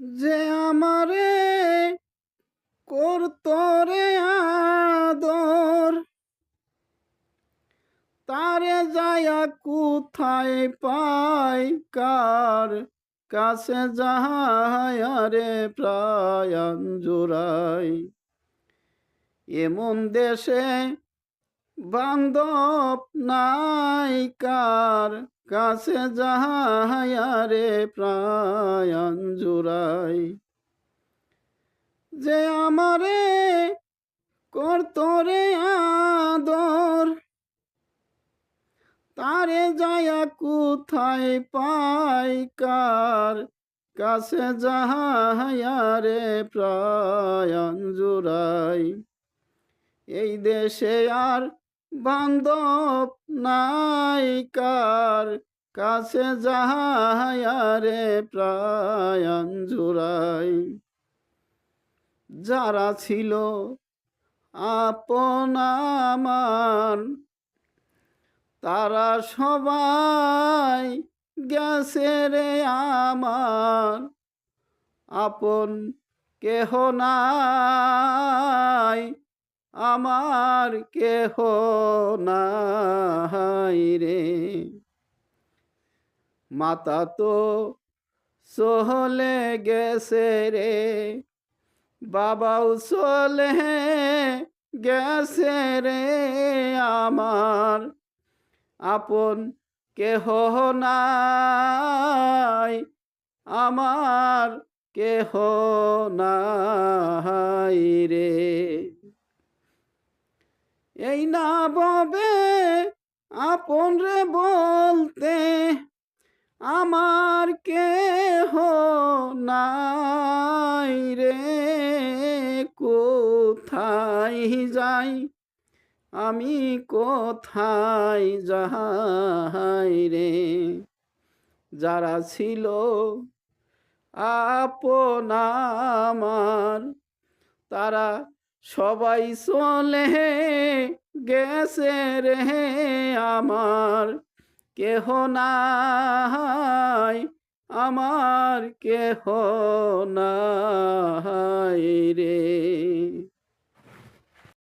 যে আমারে করতরে আদর, তারে যায়া কোথায় পাই, কার কাছে যাহারে প্রায়ণ জোড়াই এমন দেশে বান্ধব নাই কার কাছে যাহারে প্রায়ণ জোড়াই যে আমারে করতরে আদর, তারে যায়া কোথায় পাই কার কাছে যাহারে প্রায়ণ জোড়াই এই দেশে আর বান্ধব নাইকার কাছে যাহারে প্রায়ণ জোড়াই যারা ছিল আপন আমার, তারা সবাই গেছে রে আমার। আপন কেহ নাই আমার কেহ নাই রে। মাতা তো সহলে গেছে রে, বাবাও চলে গেছে রে। আমার আপন কেহ নাই, আমার কেহ নাই রে। এই না ববে আপন রে বলতে আমার কেহ নাই রে। কোথায় যাই? আমি কোথায় যাই রে? যারা ছিল আপন আমার, তারা সবাই চলে গেছে রে আমার। কেহ নাই আমার কেহ রে